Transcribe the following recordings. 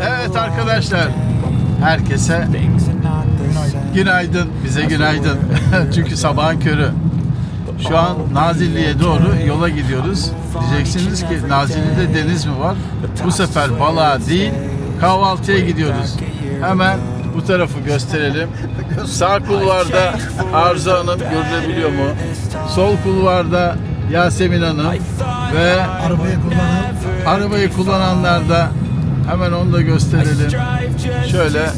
Evet arkadaşlar, herkese günaydın, bize günaydın. Çünkü sabahın körü. Şu an Nazilli'ye doğru yola gidiyoruz. Diyeceksiniz ki Nazilli'de deniz mi var? Bu sefer balığa değil, kahvaltıya gidiyoruz. Hemen bu tarafı gösterelim. Sağ kulvarda Arzu Hanım görülebiliyor mu? Sol kulvarda Yasemin Hanım ve Arabayı kullanan arabayı kullananlar da hemen onu da gösterelim. Şöyle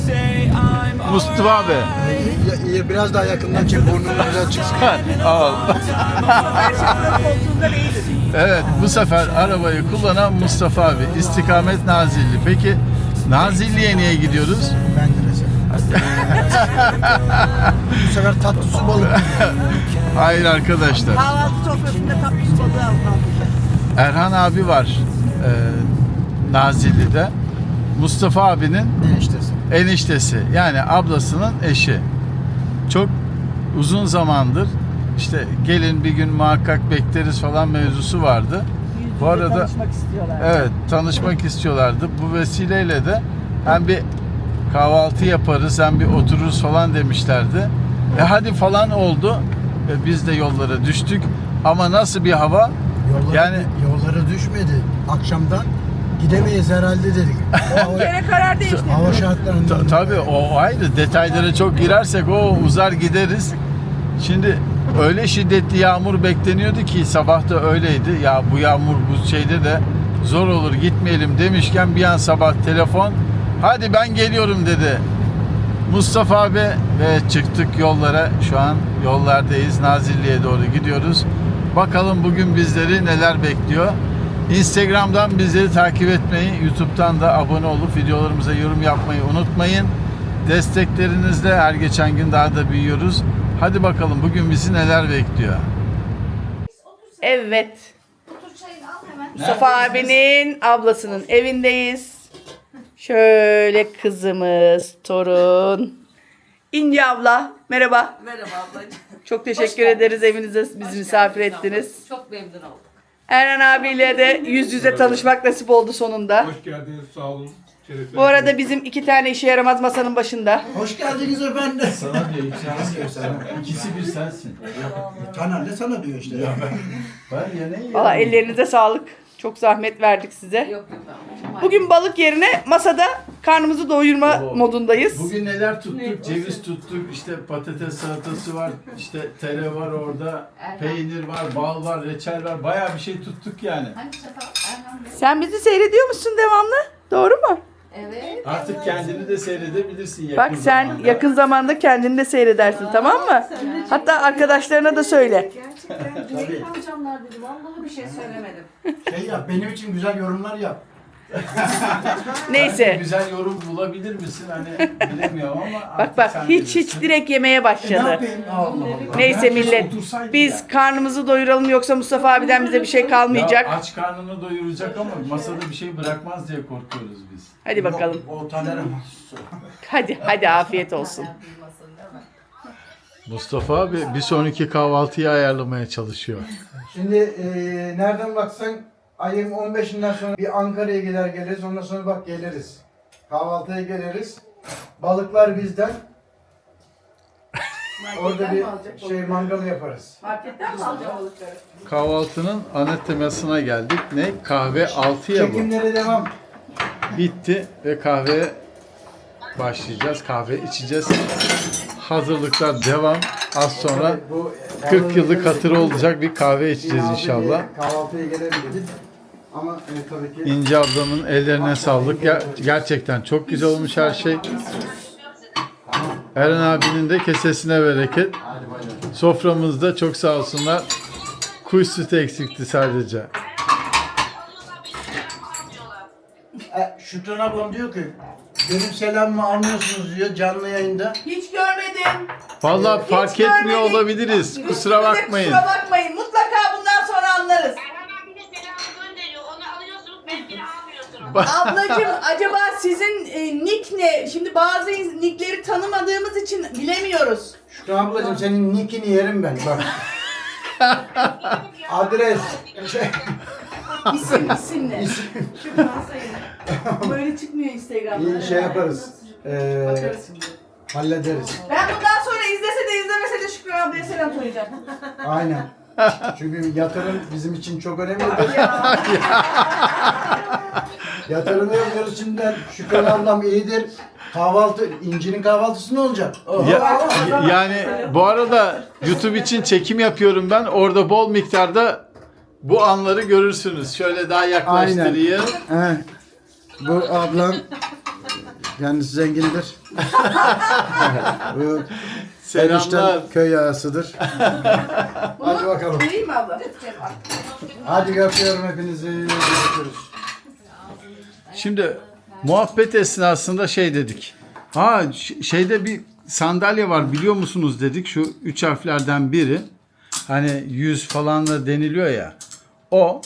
Mustafa abi. Ya- ya- biraz daha yakından çek burnunu biraz çıksın. Al. evet bu sefer arabayı kullanan Mustafa abi. İstikamet Nazilli. Peki Nazilli'ye niye gidiyoruz? Ben. Bu sefer tatlı su balık. Hayır arkadaşlar. Kahvaltı sofrasında tatlı su balığı alacağız. Erhan abi var e, Nazilli'de. Mustafa abinin Eniştesi. eniştesi yani ablasının eşi. Çok uzun zamandır işte gelin bir gün muhakkak bekleriz falan mevzusu vardı. Bu arada tanışmak istiyorlar. evet tanışmak istiyorlardı. Bu vesileyle de hem bir kahvaltı yaparız hem bir otururuz falan demişlerdi. E hadi falan oldu. E biz de yollara düştük. Ama nasıl bir hava? Yolları, Yani yolları düşmedi. Akşamdan gidemeyiz herhalde dedik. O hava, Gene karar değişti. hava şartlarından. Ta- Tabii o ayrı. Detaylara çok girersek o uzar gideriz. Şimdi öyle şiddetli yağmur bekleniyordu ki sabah da öyleydi. Ya bu yağmur bu şeyde de zor olur gitmeyelim demişken bir an sabah telefon hadi ben geliyorum dedi. Mustafa abi ve çıktık yollara. Şu an yollardayız. Nazilli'ye doğru gidiyoruz. Bakalım bugün bizleri neler bekliyor. Instagram'dan bizleri takip etmeyi, YouTube'dan da abone olup videolarımıza yorum yapmayı unutmayın. Desteklerinizle her geçen gün daha da büyüyoruz. Hadi bakalım bugün bizi neler bekliyor. Evet. Mustafa abinin ablasının evindeyiz. Şöyle kızımız, torun. İnci abla, merhaba. Merhaba ablacığım. Çok teşekkür ederiz evinize bizi misafir ettiniz. Çok memnun oldum. Erhan abiyle de yüz yüze tanışmak nasip oldu sonunda. Hoş geldiniz, sağ olun. Şeref Bu arada bizim iki tane işe yaramaz masanın başında. Hoş geldiniz efendim. Sana diyor, ikisi bir sensin. Kanal de sana diyor işte. Ben yeneği Valla ellerinize sağlık. Çok zahmet verdik size. Yok yok. Bugün balık yerine masada karnımızı doyurma Oo. modundayız. Bugün neler tuttuk? Ceviz tuttuk, işte patates salatası var, işte tere var orada, peynir var, bal var, reçel var. Bayağı bir şey tuttuk yani. Hangi sefer? Erhan Bey. Sen bizi seyrediyor musun devamlı? Doğru mu? Evet. Artık kendini de seyredebilirsin yakın Bak sen zamanda. yakın zamanda kendini de seyredersin tamam mı? Hatta arkadaşlarına da söyle. Gerçekten Cüneyt amcamlar dedi. Vallahi bir şey söylemedim. Şey yap benim için güzel yorumlar yap. Neyse. güzel yorum bulabilir misin hani bilemiyorum ama Bak artık bak sen hiç hiç bilirsin. direkt yemeye E, ne başladı. yapayım? Allah Allah. Neyse Herkes millet. otursaydı Biz ya. karnımızı doyuralım yoksa Mustafa abiden bize bir şey Ya kalmayacak. aç karnını doyuracak ama masada bir şey bırakmaz diye korkuyoruz biz. Hadi bakalım. O, o. Hadi hadi afiyet olsun. Mustafa abi bir sonraki kahvaltıyı ayarlamaya çalışıyor. Şimdi e, nereden baksan ayın 15'inden sonra bir Ankara'ya gider geliriz. Ondan sonra bak geliriz. Kahvaltıya geliriz. Balıklar bizden. Orada bir şey mangal yaparız. Marketten mi alacağım balıkları? Kahvaltının ana temasına geldik. Ne? Kahve altıya bu. Çekimlere devam. Bitti ve kahveye başlayacağız. Kahve içeceğiz. Hazırlıklar devam. Az sonra Bu 40 yıllık hatırı olacak bir kahve içeceğiz inşallah. Kahvaltıya gelelim dedik. Ama e, tabii ki İnce ablamın ellerine sağlık. Ger- gerçekten çok güzel olmuş her şey. Eren abinin de kesesine bereket. Soframızda çok sağ olsunlar. Kuş sütü eksikti sadece. E, Şükran ablam diyor ki benim selamımı almıyorsunuz diyor canlı yayında. Hiç görmedim. Vallahi Hiç fark etmiyor görmedik. olabiliriz. Kusura bakmayın. Kusura bakmayın. Mutlaka bundan sonra anlarız. Erhan abi de selamı gönderiyor. Onu alıyorsunuz, benimkini almıyorsunuz. Ablacığım acaba sizin e, nick ne? Şimdi bazı nickleri tanımadığımız için bilemiyoruz. Şükran ablacığım senin nickini yerim ben bak. Adres. Şey, İsim isimle. Böyle çıkmıyor Instagram'da. İyi şey yaparız. Ee, Bakarız şimdi. hallederiz. Ben bundan sonra izlese de izlemese de Şükran ablaya selam söyleyeceğim. Aynen. Çünkü yatırım bizim için çok önemlidir. Yatırımı yapıyoruz şimdiden. Şükran ablam iyidir. Kahvaltı, İnci'nin kahvaltısı ne olacak? Oho. Ya- yani bu arada YouTube için çekim yapıyorum ben. Orada bol miktarda bu anları görürsünüz. Şöyle daha yaklaştırayım. He. Bu ablam kendisi zengindir. Bu Selamlar. köy ağasıdır. Hadi bakalım. Değil mi abla? Hadi öpüyorum hepinizi. Görüşürüz. Şimdi muhabbet esnasında şey dedik. Ha ş- şeyde bir sandalye var biliyor musunuz dedik. Şu üç harflerden biri. Hani yüz falan da deniliyor ya. O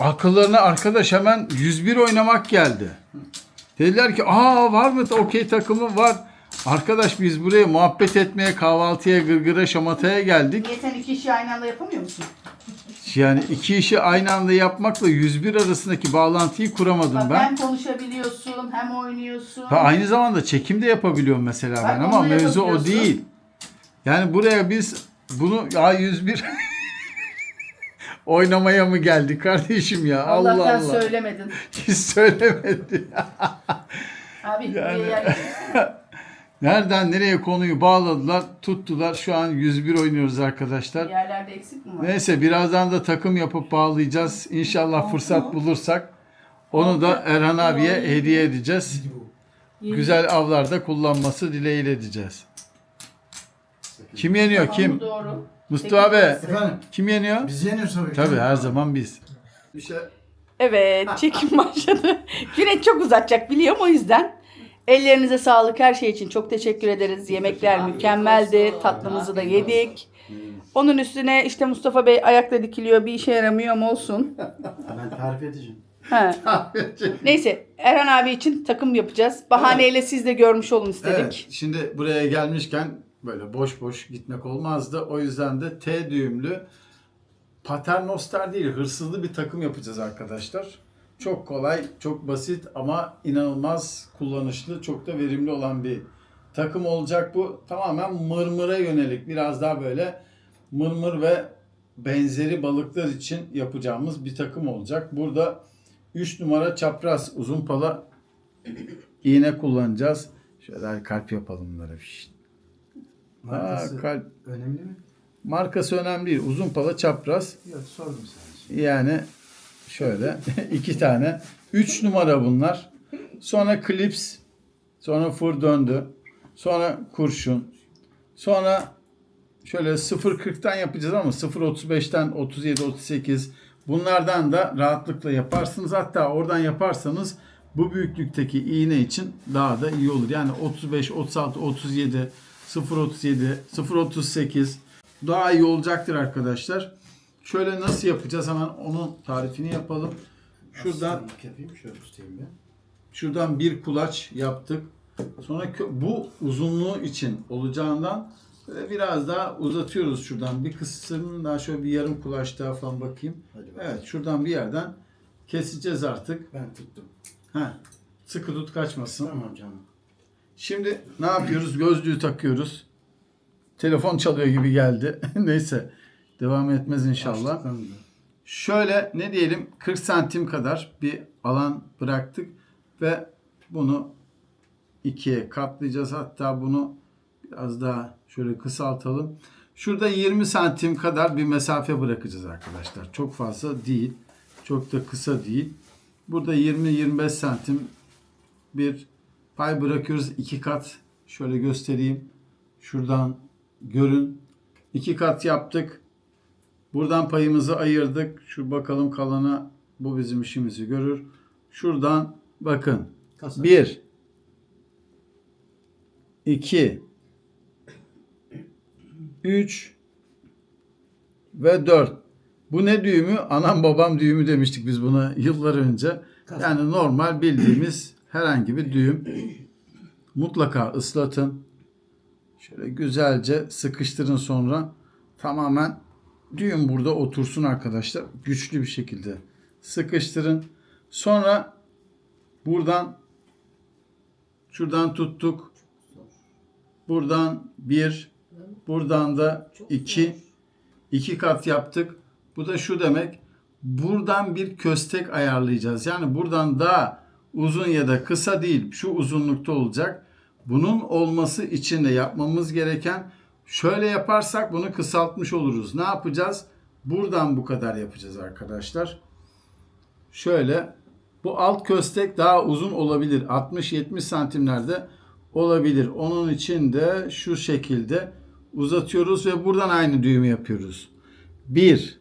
akıllarına arkadaş hemen 101 oynamak geldi. Dediler ki aa var mı okey takımı var. Arkadaş biz buraya muhabbet etmeye, kahvaltıya, gırgıra, şamataya geldik. Niye sen iki işi aynı anda yapamıyor musun? Yani iki işi aynı anda yapmakla 101 arasındaki bağlantıyı kuramadım Bak ben. hem konuşabiliyorsun hem oynuyorsun. Ha, aynı zamanda çekim de yapabiliyorum mesela Bak, ben ama mevzu o değil. Yani buraya biz bunu A101 oynamaya mı geldik kardeşim ya? Allah Allah'tan Allah. söylemedin. Hiç söylemedi. Abi Yani- yerleşirsin. Nereden nereye konuyu bağladılar, tuttular. Şu an 101 oynuyoruz arkadaşlar. Yerlerde eksik mi var? Neyse birazdan da takım yapıp bağlayacağız. İnşallah fırsat bulursak onu da Erhan abiye hediye edeceğiz. Güzel avlarda kullanması dileğiyle edeceğiz. Kim yeniyor kim? Doğru. Mustafa abi Efendim kim yeniyor? biz yeniyoruz tabii. Tabii her zaman biz. Bir şey Evet çekim başladı. Cüneyt çok uzatacak biliyorum o yüzden. Ellerinize sağlık her şey için çok teşekkür ederiz. Yemekler mükemmeldi. Tatlımızı da yedik. Onun üstüne işte Mustafa Bey ayakta dikiliyor bir işe yaramıyor ama olsun. ben tarif edeceğim. He. Neyse Erhan abi için takım yapacağız. Bahaneyle siz de görmüş olun istedik. Evet, şimdi buraya gelmişken böyle boş boş gitmek olmazdı. O yüzden de T düğümlü paternoster değil hırsızlı bir takım yapacağız arkadaşlar. Çok kolay, çok basit ama inanılmaz kullanışlı, çok da verimli olan bir takım olacak bu. Tamamen mırmıra yönelik biraz daha böyle mırmır ve benzeri balıklar için yapacağımız bir takım olacak. Burada 3 numara çapraz uzun pala iğne kullanacağız. Şöyle kalp yapalım bunlara. Şşt. Markası kalp. önemli mi? Markası önemli değil. Uzun pala çapraz. Yok sordum sadece. Yani şöyle iki tane. Üç numara bunlar. Sonra klips. Sonra fır döndü. Sonra kurşun. Sonra şöyle 0.40'tan yapacağız ama 0.35'ten 37 38 bunlardan da rahatlıkla yaparsınız. Hatta oradan yaparsanız bu büyüklükteki iğne için daha da iyi olur. Yani 35, 36, 37, 0.37, 0.38 daha iyi olacaktır arkadaşlar. Şöyle nasıl yapacağız hemen onun tarifini yapalım. Şuradan yapayım şöyle tutayım ben. Şuradan bir kulaç yaptık. Sonra bu uzunluğu için olacağından böyle biraz daha uzatıyoruz şuradan. Bir kısmını daha şöyle bir yarım kulaç daha falan bakayım. Hadi bakalım. Evet şuradan bir yerden keseceğiz artık. Ben tuttum. Heh, sıkı tut kaçmasın. Tamam canım. Şimdi ne yapıyoruz? Gözlüğü takıyoruz. Telefon çalıyor gibi geldi. Neyse devam etmez inşallah. Şöyle ne diyelim 40 santim kadar bir alan bıraktık ve bunu ikiye katlayacağız. Hatta bunu biraz daha şöyle kısaltalım. Şurada 20 santim kadar bir mesafe bırakacağız arkadaşlar. Çok fazla değil. Çok da kısa değil. Burada 20-25 santim bir pay bırakıyoruz. iki kat. Şöyle göstereyim. Şuradan görün. İki kat yaptık. Buradan payımızı ayırdık. Şu bakalım kalana bu bizim işimizi görür. Şuradan bakın. Kasa. 1 2 3 ve 4. Bu ne düğümü? Anam babam düğümü demiştik biz buna yıllar önce. Yani normal bildiğimiz herhangi bir düğüm. Mutlaka ıslatın. Şöyle güzelce sıkıştırın sonra tamamen düğüm burada otursun arkadaşlar. Güçlü bir şekilde sıkıştırın. Sonra buradan şuradan tuttuk. Buradan bir, buradan da iki. iki kat yaptık. Bu da şu demek. Buradan bir köstek ayarlayacağız. Yani buradan daha uzun ya da kısa değil. Şu uzunlukta olacak. Bunun olması için de yapmamız gereken şöyle yaparsak bunu kısaltmış oluruz. Ne yapacağız? Buradan bu kadar yapacağız arkadaşlar. Şöyle bu alt köstek daha uzun olabilir. 60-70 santimlerde olabilir. Onun için de şu şekilde uzatıyoruz ve buradan aynı düğümü yapıyoruz. 1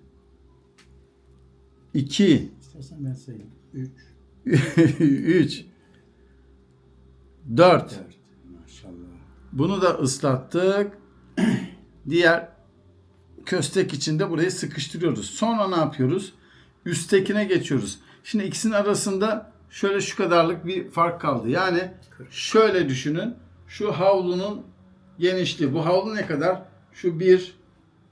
2 İstersen ben sayayım. 3. 3 4 Maşallah. Bunu da ıslattık. Diğer köstek içinde burayı sıkıştırıyoruz. Sonra ne yapıyoruz? Üsttekine geçiyoruz. Şimdi ikisinin arasında şöyle şu kadarlık bir fark kaldı. Yani şöyle düşünün. Şu havlunun genişliği. Bu havlu ne kadar? Şu bir,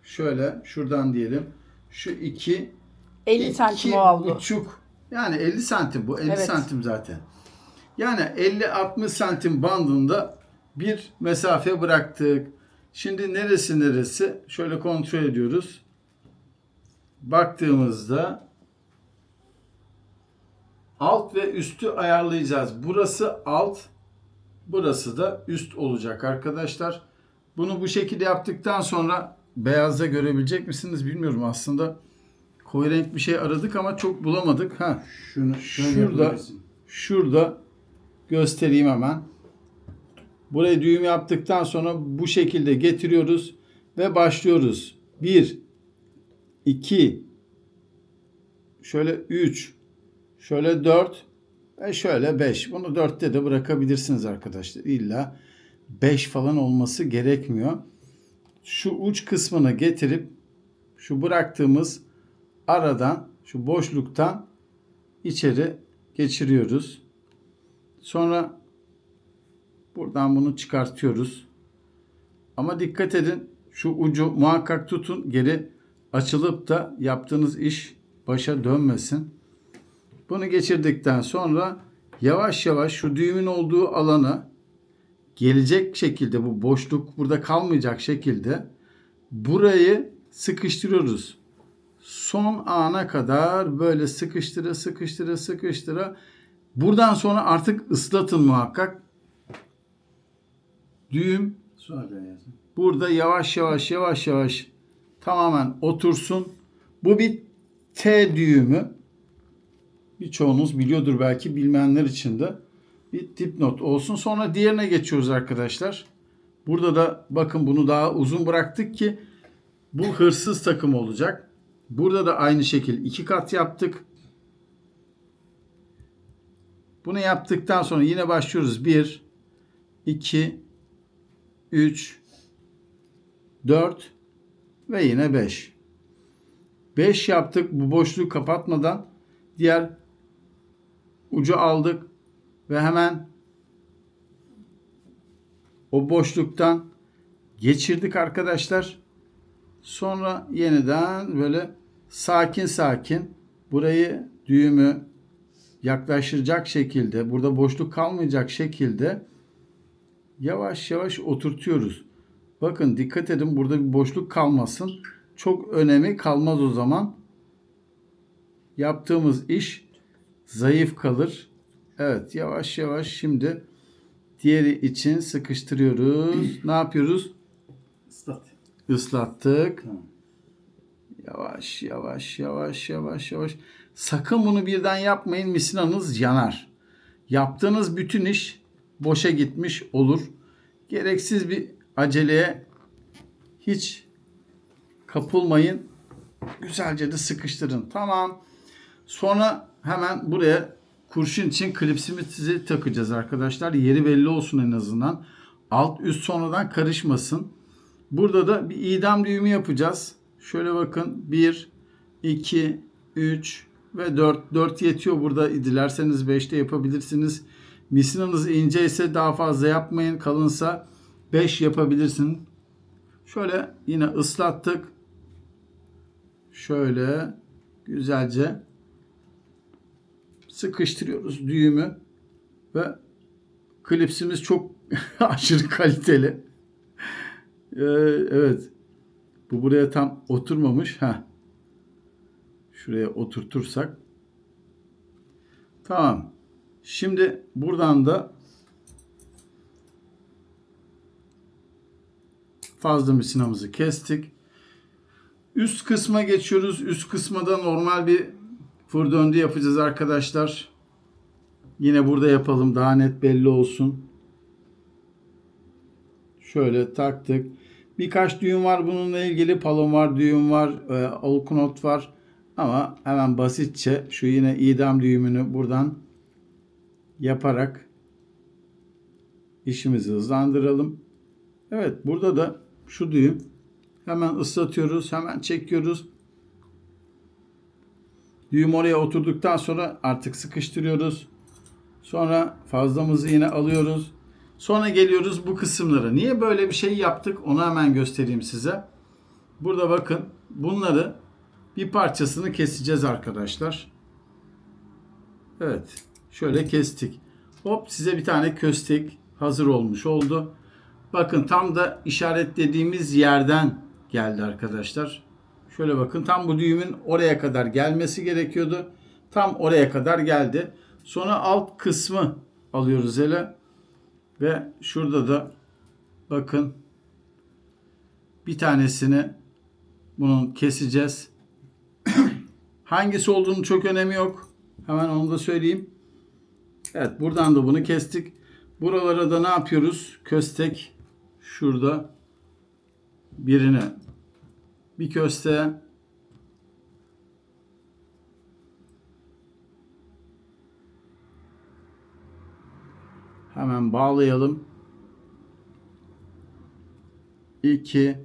şöyle şuradan diyelim. Şu iki, 50 santim o havlu. buçuk. Yani 50 santim bu. 50 Evet. santim zaten. Yani 50-60 santim bandında bir mesafe bıraktık. Şimdi neresi neresi? Şöyle kontrol ediyoruz. Baktığımızda alt ve üstü ayarlayacağız. Burası alt, burası da üst olacak arkadaşlar. Bunu bu şekilde yaptıktan sonra beyazda görebilecek misiniz bilmiyorum aslında. Koyu renk bir şey aradık ama çok bulamadık. Ha, Şunu Şurada. şurada göstereyim hemen. Buraya düğüm yaptıktan sonra bu şekilde getiriyoruz ve başlıyoruz. 1 2 şöyle 3 şöyle 4 ve şöyle 5. Bunu 4'te de bırakabilirsiniz arkadaşlar. İlla 5 falan olması gerekmiyor. Şu uç kısmını getirip şu bıraktığımız aradan şu boşluktan içeri geçiriyoruz. Sonra buradan bunu çıkartıyoruz. Ama dikkat edin şu ucu muhakkak tutun geri açılıp da yaptığınız iş başa dönmesin. Bunu geçirdikten sonra yavaş yavaş şu düğümün olduğu alana gelecek şekilde bu boşluk burada kalmayacak şekilde burayı sıkıştırıyoruz son ana kadar böyle sıkıştıra sıkıştıra sıkıştıra buradan sonra artık ıslatın muhakkak. Düğüm burada yavaş yavaş yavaş yavaş tamamen otursun. Bu bir T düğümü. Birçoğunuz biliyordur belki bilmeyenler için de bir dipnot olsun. Sonra diğerine geçiyoruz arkadaşlar. Burada da bakın bunu daha uzun bıraktık ki bu hırsız takım olacak. Burada da aynı şekil iki kat yaptık. Bunu yaptıktan sonra yine başlıyoruz. 1 2 3 4 ve yine 5. 5 yaptık. Bu boşluğu kapatmadan diğer ucu aldık ve hemen o boşluktan geçirdik arkadaşlar. Sonra yeniden böyle sakin sakin burayı düğümü yaklaştıracak şekilde, burada boşluk kalmayacak şekilde yavaş yavaş oturtuyoruz. Bakın dikkat edin burada bir boşluk kalmasın. Çok önemi kalmaz o zaman. Yaptığımız iş zayıf kalır. Evet yavaş yavaş şimdi diğeri için sıkıştırıyoruz. ne yapıyoruz? Tamam. Yavaş yavaş yavaş yavaş yavaş. Sakın bunu birden yapmayın. Misinanız yanar. Yaptığınız bütün iş boşa gitmiş olur. Gereksiz bir aceleye hiç kapılmayın. Güzelce de sıkıştırın. Tamam. Sonra hemen buraya kurşun için klipsimizi takacağız arkadaşlar. Yeri belli olsun en azından. Alt üst sonradan karışmasın. Burada da bir idam düğümü yapacağız. Şöyle bakın 1, 2, 3 ve 4. 4 yetiyor burada. Dilerseniz 5'te yapabilirsiniz. Misinanız ince ise daha fazla yapmayın. Kalınsa 5 yapabilirsin. Şöyle yine ıslattık. Şöyle güzelce sıkıştırıyoruz düğümü ve klipsimiz çok aşırı kaliteli. Ee, evet. Bu buraya tam oturmamış. Ha. Şuraya oturtursak. Tamam. Şimdi buradan da fazla misinamızı kestik. Üst kısma geçiyoruz. Üst kısma da normal bir fır yapacağız arkadaşlar. Yine burada yapalım daha net belli olsun. Şöyle taktık. Birkaç düğüm var bununla ilgili. Palomar düğüm var. E, Olkunot var. Ama hemen basitçe şu yine idam düğümünü buradan yaparak işimizi hızlandıralım. Evet burada da şu düğüm hemen ıslatıyoruz. Hemen çekiyoruz. Düğüm oraya oturduktan sonra artık sıkıştırıyoruz. Sonra fazlamızı yine alıyoruz. Sonra geliyoruz bu kısımlara. Niye böyle bir şey yaptık onu hemen göstereyim size. Burada bakın bunları bir parçasını keseceğiz arkadaşlar. Evet. Şöyle kestik. Hop size bir tane köstek hazır olmuş oldu. Bakın tam da işaretlediğimiz yerden geldi arkadaşlar. Şöyle bakın tam bu düğümün oraya kadar gelmesi gerekiyordu. Tam oraya kadar geldi. Sonra alt kısmı alıyoruz hele. Ve şurada da bakın bir tanesini bunun keseceğiz. Hangisi olduğunu çok önemi yok. Hemen onu da söyleyeyim. Evet buradan da bunu kestik. Buralara da ne yapıyoruz? Köstek şurada birine bir kösteğe hemen bağlayalım. 2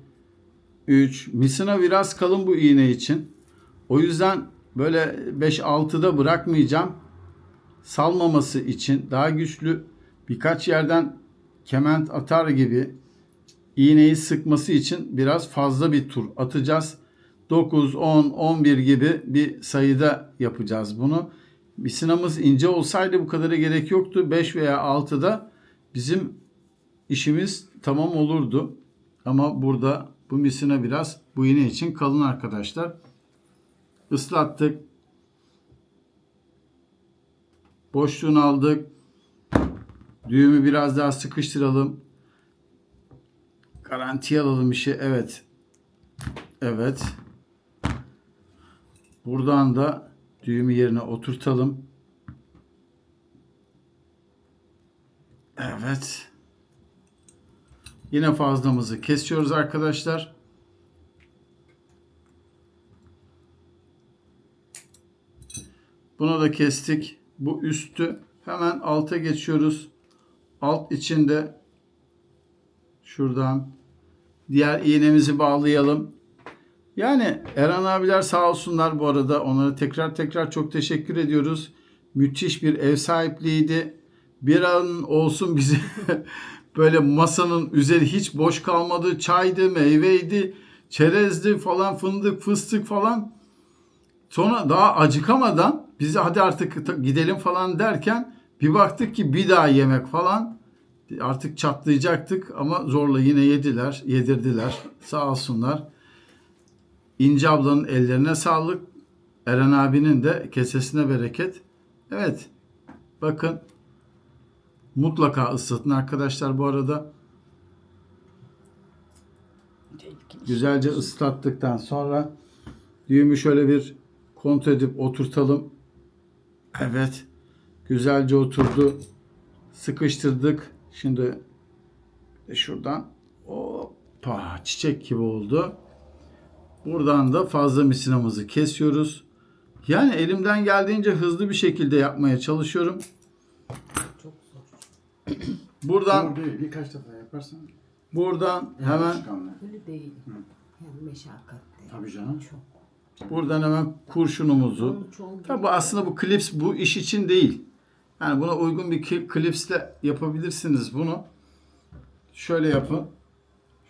3 misina biraz kalın bu iğne için. O yüzden böyle 5-6'da bırakmayacağım. Salmaması için daha güçlü birkaç yerden kement atar gibi iğneyi sıkması için biraz fazla bir tur atacağız. 9, 10, 11 gibi bir sayıda yapacağız bunu. Misinamız ince olsaydı bu kadara gerek yoktu. 5 veya 6'da bizim işimiz tamam olurdu. Ama burada bu misina biraz bu iğne için kalın arkadaşlar. Islattık. Boşluğunu aldık. Düğümü biraz daha sıkıştıralım. Garantiye alalım işi. Evet. Evet. Buradan da düğümü yerine oturtalım. Evet. Yine fazlamızı kesiyoruz arkadaşlar. Bunu da kestik. Bu üstü hemen alta geçiyoruz. Alt içinde şuradan diğer iğnemizi bağlayalım. Yani Eren abiler sağ olsunlar bu arada. Onlara tekrar tekrar çok teşekkür ediyoruz. Müthiş bir ev sahipliğiydi. Bir an olsun bizi böyle masanın üzeri hiç boş kalmadı. Çaydı, meyveydi, çerezdi falan, fındık, fıstık falan. Sonra daha acıkamadan bizi hadi artık gidelim falan derken bir baktık ki bir daha yemek falan. Artık çatlayacaktık ama zorla yine yediler, yedirdiler. Sağ olsunlar. İnce ablanın ellerine sağlık. Eren abinin de kesesine bereket. Evet. Bakın. Mutlaka ıslatın arkadaşlar bu arada. Güzelce ıslattıktan sonra düğümü şöyle bir kontrol edip oturtalım. Evet. Güzelce oturdu. Sıkıştırdık. Şimdi şuradan hoppa çiçek gibi oldu. Buradan da fazla misinamızı kesiyoruz. Yani elimden geldiğince hızlı bir şekilde yapmaya çalışıyorum. Buradan Değil, birkaç defa yaparsan. buradan hemen Öyle değil. Yani meşakkatli. Tabii canım. Çok. buradan hemen kurşunumuzu. Çok Tabi aslında bu klips bu iş için değil. Yani buna uygun bir klipsle yapabilirsiniz bunu. Şöyle yapın.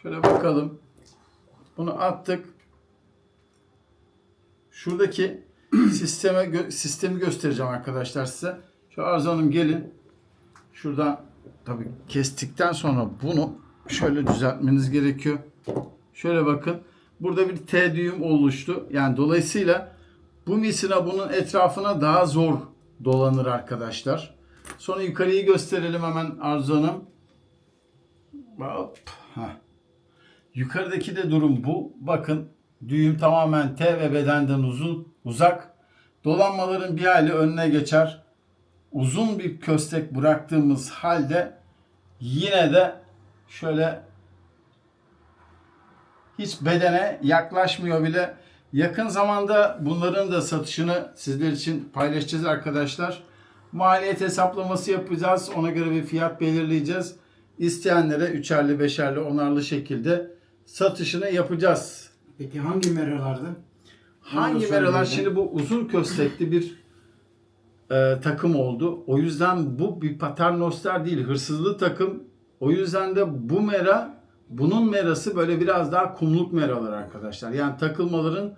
Şöyle bakalım. Bunu attık. Şuradaki sisteme gö- sistemi göstereceğim arkadaşlar size. Şu Arzu Hanım gelin. Şuradan tabii kestikten sonra bunu şöyle düzeltmeniz gerekiyor. Şöyle bakın. Burada bir T düğüm oluştu. Yani dolayısıyla bu misina bunun etrafına daha zor dolanır arkadaşlar. Sonra yukarıyı gösterelim hemen Arzu Hanım. Hop. Heh. Yukarıdaki de durum bu. Bakın düğüm tamamen T ve bedenden uzun, uzak. Dolanmaların bir hali önüne geçer. Uzun bir köstek bıraktığımız halde yine de şöyle hiç bedene yaklaşmıyor bile. Yakın zamanda bunların da satışını sizler için paylaşacağız arkadaşlar. Maliyet hesaplaması yapacağız. Ona göre bir fiyat belirleyeceğiz. İsteyenlere üçerli, beşerli, onarlı şekilde satışını yapacağız. Peki hangi meralardı? Hangi meralar? Şimdi bu uzun köstekli bir e, takım oldu. O yüzden bu bir paternoster değil, hırsızlı takım. O yüzden de bu mera, bunun merası böyle biraz daha kumluk meralar arkadaşlar. Yani takılmaların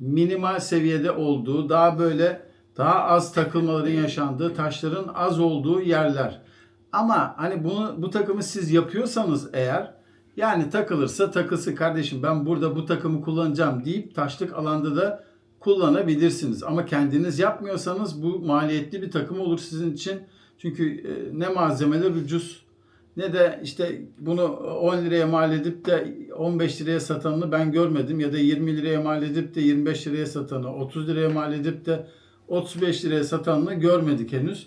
minimal seviyede olduğu, daha böyle daha az takılmaların yaşandığı, taşların az olduğu yerler. Ama hani bunu bu takımı siz yapıyorsanız eğer yani takılırsa takılsın kardeşim ben burada bu takımı kullanacağım deyip taşlık alanda da kullanabilirsiniz. Ama kendiniz yapmıyorsanız bu maliyetli bir takım olur sizin için. Çünkü e, ne malzemeler ucuz ne de işte bunu 10 liraya mal edip de 15 liraya satanını ben görmedim. Ya da 20 liraya mal edip de 25 liraya satanı, 30 liraya mal edip de 35 liraya satanını görmedik henüz.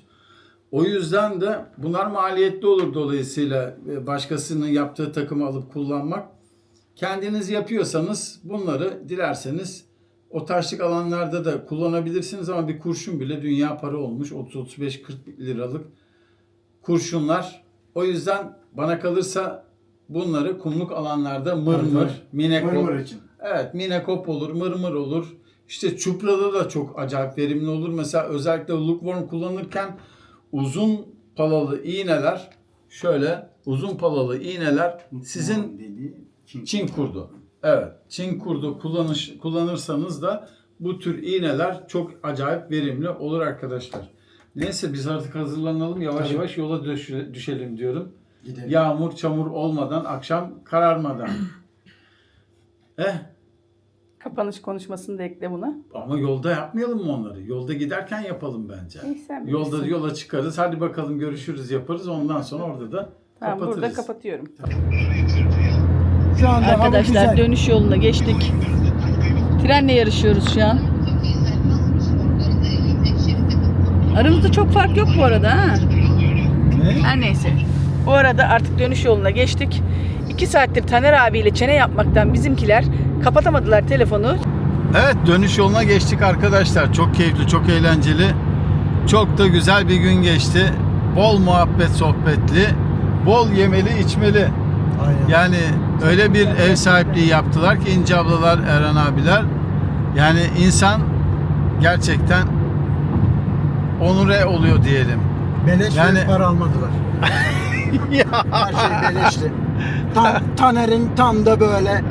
O yüzden de bunlar maliyetli olur dolayısıyla e, başkasının yaptığı takımı alıp kullanmak. Kendiniz yapıyorsanız bunları dilerseniz o taşlık alanlarda da kullanabilirsiniz ama bir kurşun bile dünya para olmuş 30-35-40 liralık kurşunlar. O yüzden bana kalırsa bunları kumluk alanlarda mırmır, Mırmır. minekop, Mırmır için. Evet minekop olur, mırmır olur. İşte çuprada da çok acayip verimli olur. Mesela özellikle lookworm kullanırken uzun palalı iğneler şöyle uzun palalı iğneler sizin dediği Çin. Kurdu. Evet. Çin kurdu kullanış, kullanırsanız da bu tür iğneler çok acayip verimli olur arkadaşlar. Neyse biz artık hazırlanalım. Yavaş Tabii. yavaş yola düş- düşelim diyorum. Gidelim. Yağmur, çamur olmadan, akşam kararmadan. eh Kapanış konuşmasını da ekle buna. ama yolda yapmayalım mı onları? Yolda giderken yapalım bence. İyi, sen Yolda bilirsin. yola çıkarız. Hadi bakalım görüşürüz yaparız. Ondan sonra orada da Tamam kapatırız. burada kapatıyorum. Şu anda Arkadaşlar güzel. dönüş yoluna geçtik. Trenle yarışıyoruz şu an. Aramızda çok fark yok bu arada ha. Ne? Her neyse. Bu arada artık dönüş yoluna geçtik. İki saattir Taner abiyle çene yapmaktan bizimkiler kapatamadılar telefonu. Evet dönüş yoluna geçtik arkadaşlar. Çok keyifli, çok eğlenceli. Çok da güzel bir gün geçti. Bol muhabbet sohbetli, bol yemeli içmeli. Aynen. Yani öyle bir ev sahipliği yaptılar ki İnce ablalar, Eren abiler. Yani insan gerçekten onure oluyor diyelim. Beleş Yani- para almadılar. Her şey beleşti. Tam, Taner'in tam da böyle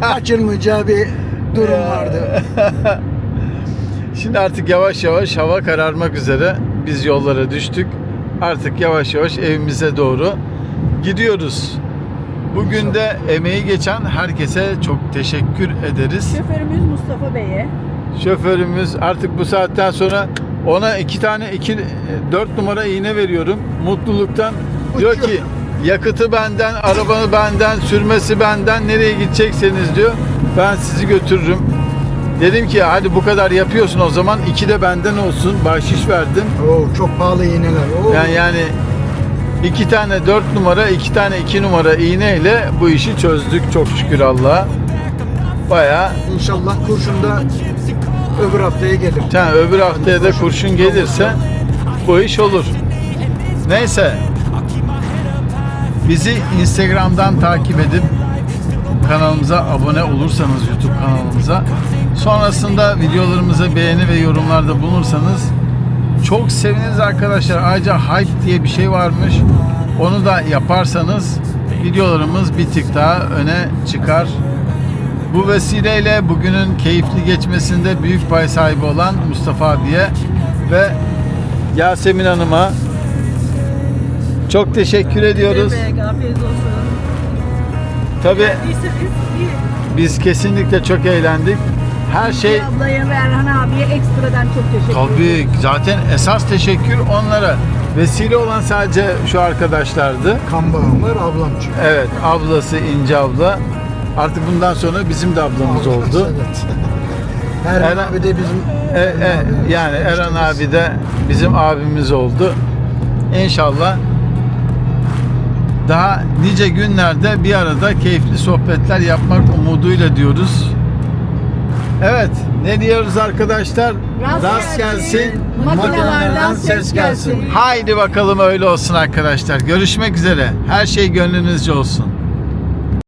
kaçırmayacağı bir durum vardı. Şimdi artık yavaş yavaş hava kararmak üzere. Biz yollara düştük. Artık yavaş yavaş evimize doğru gidiyoruz. Bugün de emeği geçen herkese çok teşekkür ederiz. Şoförümüz Mustafa Bey'e. Şoförümüz artık bu saatten sonra ona iki tane iki dört numara iğne veriyorum. Mutluluktan diyor ki yakıtı benden, arabanı benden, sürmesi benden, nereye gidecekseniz diyor. Ben sizi götürürüm. Dedim ki hadi bu kadar yapıyorsun o zaman iki de benden olsun. Bahşiş verdim. Oo, çok pahalı iğneler. Oo. Yani yani iki tane dört numara, iki tane iki numara iğneyle bu işi çözdük çok şükür Allah'a. Bayağı İnşallah kurşunda öbür haftaya gelir. Yani öbür haftaya da kurşun gelirse bu iş olur. Neyse. Bizi Instagram'dan takip edip kanalımıza abone olursanız YouTube kanalımıza sonrasında videolarımızı beğeni ve yorumlarda bulunursanız çok seviniriz arkadaşlar. Ayrıca hype diye bir şey varmış. Onu da yaparsanız videolarımız bir tık daha öne çıkar. Bu vesileyle bugünün keyifli geçmesinde büyük pay sahibi olan Mustafa abiye ve Yasemin Hanım'a çok teşekkür ediyoruz. Afiyet olsun. Tabii biz kesinlikle çok eğlendik. Her şey Ablaya ve Erhan abiye ekstradan çok teşekkür ederim. tabii zaten esas teşekkür onlara. Vesile olan sadece şu arkadaşlardı. Kan bağım var ablam çünkü. Evet, ablası İnce abla. Artık bundan sonra bizim de ablamız oldu. Evet. Her Eren- abi de bizim E, e, yani Eren abi de bizim abimiz oldu. İnşallah daha nice günlerde bir arada keyifli sohbetler yapmak umuduyla diyoruz. Evet, ne diyoruz arkadaşlar? Rast gelsin, Makinelerden ses gelsin. Haydi bakalım öyle olsun arkadaşlar. Görüşmek üzere. Her şey gönlünüzce olsun.